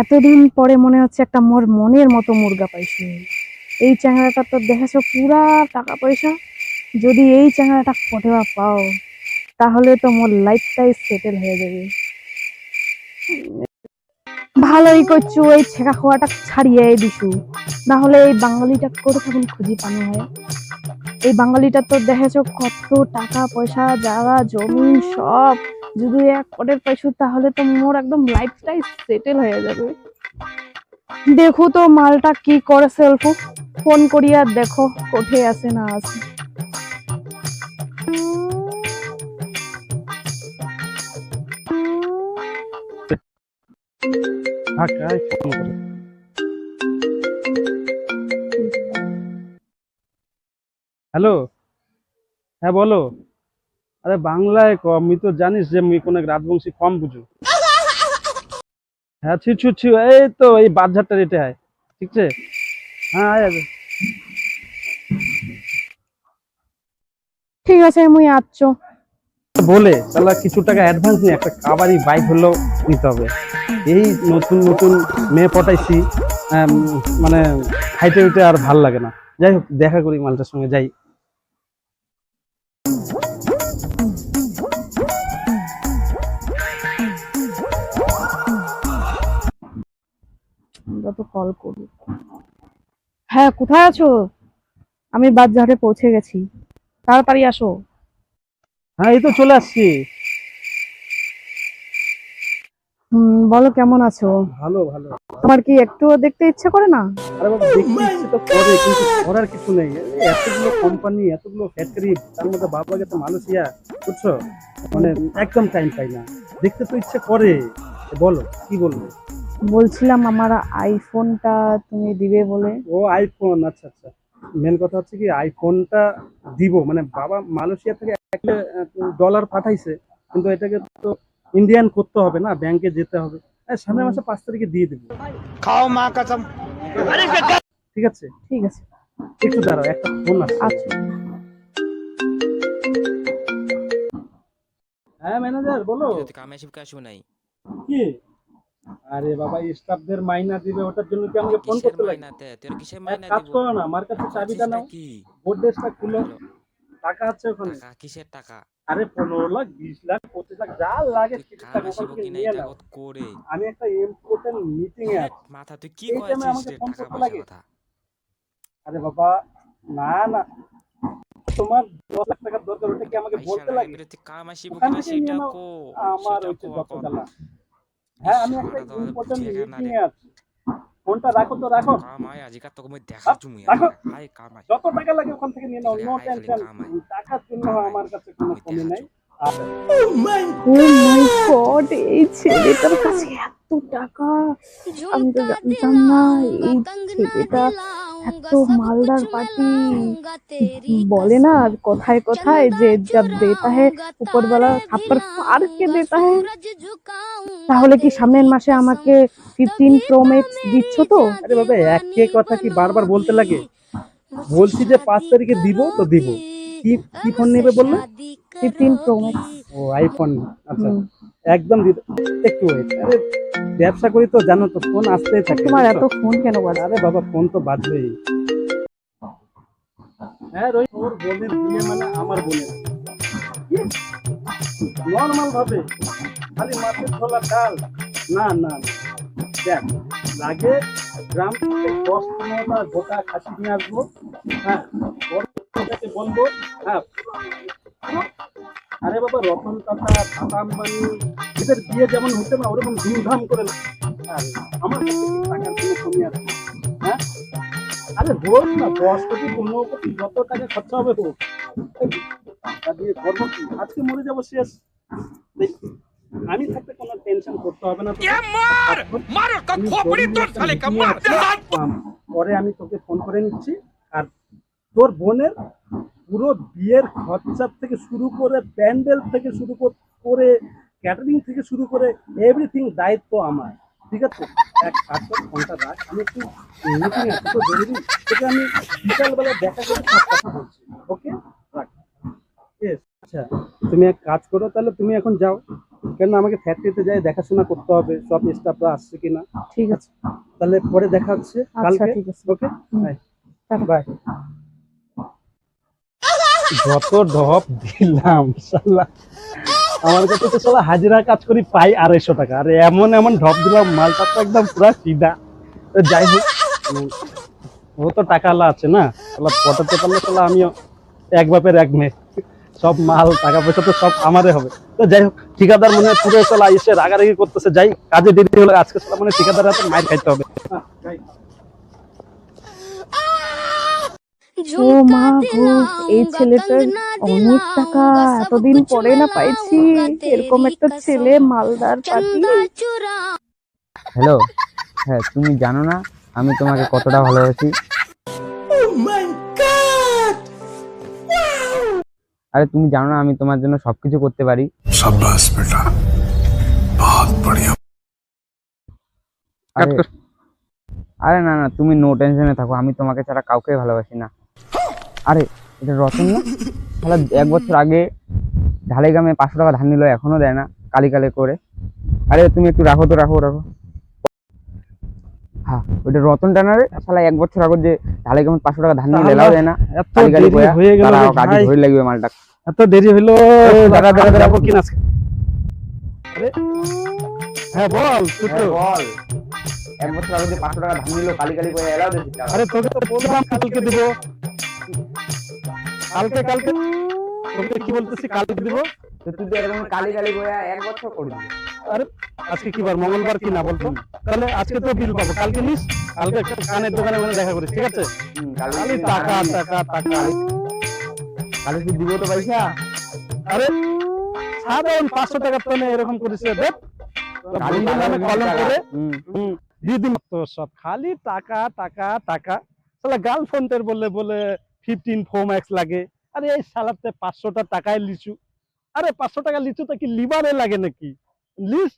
এতদিন পরে মনে হচ্ছে একটা মোর মনের মতো মুরগা পাইছি। এই চ্যাংড়াটা তো দেখেছ পুরা টাকা পয়সা। যদি এই চ্যাংড়াটা ফটেবা পাও, তাহলে তো মোর লাইফটাই সেটেল হয়ে যাবে। ভালোই করছ, এই ছেঁকা খোয়াটা ছাড়িয়ে দিছু। না হলে এই বাঙালিটা করে থাকুন খুঁজি পানি হয়? এই বাঙালিটা তো দেখেছ কত টাকা পয়সা, জায়গা, জমি, সব। যদি এক কোটের পাইছু, তাহলে তো মোর একদম লাইফটাই সেটেল হয়ে যাবে। দেখো তো মালটা কি করে সেলফ ফোন করিয়া দেখো কোঠে আছে না আছে। করে। হ্যালো? হ্যাঁ বলো। আরে বাংলায় ক আমি তো জানিস যে আমি কোনো রাজবংশী কম বুঝু। হ্যাঁ ছি ছু ছি এই তো এই বাজারটা রেটে হয় ঠিক আছে? হ্যাঁ আয়। ঠিক আছে মুই আচ্ছ বলে তাহলে কিছু টাকা অ্যাডভান্স নিয়ে একটা কাবারি বাইক হলেও নিতে হবে। এই নতুন নতুন মেয়ে পটাইছি মানে হাইটে উঠে আর ভালো লাগে না। যাই হোক দেখা করি মালটার সঙ্গে যাই। আমরা তো কল করি হ্যাঁ কোথায় আছো? আমি বাজারে পৌঁছে গেছি। তাড়াতাড়ি আসো। হ্যাঁ এই তো চলে আসছি। হুম বলো কেমন আছো? ভালো ভালো। তোমার কি একটুও দেখতে ইচ্ছে করে না? আরে বাবা দেখতে ইচ্ছে তো করে কিন্তু করার কিছু নেই। এতগুলো কোম্পানি এতগুলো ফ্যাক্টরি তার মধ্যে বাবাকে তো মালয়েশিয়া বুঝছ? মানে একদম টাইম পাই না। দেখতে তো ইচ্ছে করে। বলো কি বলব? বলছিলাম আমার আইফোনটা তুমি দিবে বলে। ও আইফোন আচ্ছা আচ্ছা। মেন কথা হচ্ছে কি আইফোনটা দিব। মানে বাবা মালয়েশিয়া থেকে একটা ডলার পাঠাইছে কিন্তু এটাকে তো ইন্ডিয়ান করতে হবে না ব্যাংকে যেতে হবে। সামনের মাসে পাঁচ তারিখে দিয়ে দেবো। খাও মা কাচাম ঠিক আছে? ঠিক আছে। একটু দাঁড়াও একটা ফোন আছে। আচ্ছা। হ্যাঁ ম্যানেজার বলো। কামে শিবকাশু নাই। কি? আরে বাবা স্টাফদের মাইনা দিবে ওটার জন্য কি আমাকে ফোন করতে লাগে? তোর কিসের কাজ করো না আমার কাছে চাবিটা নাও। বোর্ড ডেস্কটা খুলো। টাকা আছে ওখানে। টাকা কিসের টাকা? আরে পনেরো লাখ বিশ লাখ পঁচিশ লাখ যা লাগে টাকা কি না এটা করে? আমি একটা ইম্পর্টেন্ট মিটিং এ আছি। মাথা তুই কি রে টাকা পয়সা লাগে? কথা? আরে বাবা না না। তোমার দশ লাখ টাকার দরকার ওটা কি আমাকে বলতে লাগে? তুই কাম আসিব সেটা কো আমার হচ্ছে হ্যাঁ আমি একটা ইম্পর্টেন্ট মিটিং এ আছি। ফোনটা রাখো তো রাখো। কাম আয় আজিকার তোকে মই দেখা চুমুই রাখো। আয় কাম যত টাকা লাগে ওখান থেকে নিয়ে নাও নো টেনশন টাকার জন্য আমার কাছে কোনো কমি নাই। ও মাই গড এই ছেলেটার কাছে এত টাকা আমি তো জানতাম না এই ছেলেটা এত মালদার পার্টি। বলে না কথায় কথায় যে যা দেতা হে উপরবেলা থাপ্পড় ফার কে দেতা হে। তাহলে কি সামনের মাসে আমাকে ফিফটিন প্রো ম্যাক্স দিচ্ছ তো? আরে বাবা একে কথা কি বারবার বলতে লাগে? বলছি যে পাঁচ তারিখে দিব তো দিব। কি কি ফোন নেবে বলল? ফিফটিন প্রো ম্যাক্স ও আইফোন আচ্ছা। একদম একটু ওয়েট আরে ব্যবসা করি তো জানো তো ফোন আসতেই থাকে। তোমার এত ফোন কেন বাজে? আরে বাবা ফোন তো বাজবেই। হ্যাঁ রোহিত ওর বোনের বিয়ে মানে আমার বোনের নর্মাল ভাবে খালি মাছের ছোলা ডাল। না না। দেখ লাগে গ্রাম থেকে দশ পনেরোটা গোটা খাসি নিয়ে আসব। হ্যাঁ বলব হ্যাঁ আরে বাবা রতন টাটা টাটা আম্বানি এদের বিয়ে যেমন হচ্ছে না ওরকম ধুমধাম করে আরে আমার টাকার কোনো কমি আছে? হ্যাঁ? আরে হোক না দশ কোটি পনেরো কোটি যত টাকা খরচা হবে হোক। টাকা দিয়ে করব কি আজকে মরে যাব শেষ। আমি থাকতে কোনো টেনশন করতে হবে না পরে আমি তোকে ফোন করে নিচ্ছি আর তোর বোনের পুরো বিয়ের খরচা থেকে শুরু করে প্যান্ডেল থেকে শুরু কর- ক্যাটারিং থেকে শুরু করে এভরিথিং দায়িত্ব আমার। ঠিক আছে? এক কর ফোনটা রাখ আমি একটু মিটিং আছে তো জরুরি। তোকে আমি বিকালবেলা দেখা করে সব কথা বলছি। ওকে রাখ আচ্ছা তুমি এক কাজ করো তাহলে তুমি এখন যাও। কেন আমাকে ফ্যাক্টরিতে যাই দেখাশোনা করতে হবে সব স্টাফরা আসছে কিনা। ঠিক আছে। তাহলে পরে দেখা হচ্ছে। আচ্ছা কালকে? ঠিক আছে। ওকে বাই বাই যত ঢপ দিলাম আমার কাছে তো শালা হাজিরা কাজ করি পাই আড়াইশো টাকা। আর এমন এমন ঢপ দিলাম, মালটা তো একদম পুরা সিধা। তো যাই হোক ও তো টাকালা আছে না? শালা পটাতে পারলে শালা আমিও এক বাপের এক মেয়ে। সব মাল টাকা পয়সা তো সব আমারে হবে। তো যাই হোক, ঠিকাদার মনে হয় পুরো শালা এসে রাগারাগি করতেছে। যাই, কাজে দেরি হলে আজকে শালা মানে ঠিকাদার হাতে মাইর খাইতে হবে। ও মা গো এই ছেলেটার অনেক টাকা এতদিন পরে না পাইছি। এরকম একটা ছেলে মালদার পাখি হ্যালো হ্যাঁ তুমি জানো না আমি তোমাকে কতটা ভালোবাসি? আরে তুমি জানো না আমি তোমার জন্য সবকিছু করতে পারি? সাব্বাস বেটা। বহুত বড়িয়া। আরে না না তুমি নো টেনশনে থাকো। আমি তোমাকে ছাড়া কাউকে ভালোবাসি না। আরে এটা রতন না? তাহলে এক বছর আগে ঢালাই গ্রামে পাঁচশো টাকা ধান নিল এখনও দেয় না কালি কালি করে। আরে তুমি একটু রাখো তো রাখো রাখো। হ্যাঁ ওইটা রতন টানারে শালা এক বছর আগে যে ঢালাই গ্রামে পাঁচশো টাকা ধান নিল তাহলে এলাও দেয় না কালি কালি করে। হয়ে গেল। ধরে লাগবে মালটা। এত দেরি হইল দাঁড়া, দাঁড়া, দাঁড়া। যাব কিনা আরে, হ্যাঁ বল বল। এক বছর আগে যে পাঁচশো টাকা ধান নিল কালি কালি করে এলাও আরে তোকে তো বললাম কালকে দিব। কালকে কালকে তোকে কি বলতেছি কালকে দিব। তুই তো এরকম কালি কালি করে এক বছর করে দিবি আরে আজকে কি বার মঙ্গলবার কি না বলতো তাহলে আজকে তো বিল পাবো। কালকে নিস কালকে কানের দোকানে মানে দেখা করিস ঠিক আছে? কালি টাকা টাকা টাকা। কালি কি দিব তো পয়সা? আরে সাধারণ পাঁচশো টাকার তো এরকম করিস দেখ। কলম করে তো সব খালি টাকা টাকা টাকা। শালা গার্লফ্রেন্ডের বলে বলে ফিফটিন ফো ম্যাক্স লাগে। আরে এই সালাতে পাঁচশোটা টাকায় লিচু। আরে পাঁচশো টাকা লিচু তো কি লিভারে লাগে নাকি? লিস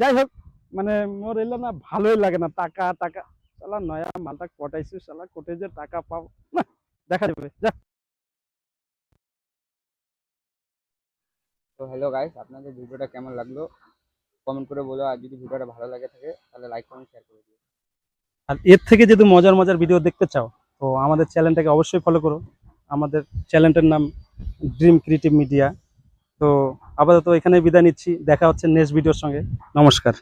যাই হোক মানে মোর এলো না ভালোই লাগে না। টাকা টাকা। শালা নয়া মালটা কটাইছি শালা কোটে যে টাকা পাবো। না দেখা যাবে যা। তো হ্যালো গাইস আপনাদের ভিডিওটা কেমন লাগল? কমেন্ট করে বলো আর যদি ভিডিওটা ভালো লাগে থাকে তাহলে লাইক কমেন্ট শেয়ার করে দিও। আর এর থেকে যদি মজার মজার ভিডিও দেখতে চাও তো আমাদের চ্যানেলটাকে অবশ্যই ফলো করো। আমাদের চ্যানেলটার নাম ড্রিম ক্রিয়েটিভ মিডিয়া তো আপাতত এখানে বিদায় নিচ্ছি। দেখা হচ্ছে নেক্সট ভিডিওর সঙ্গে। নমস্কার।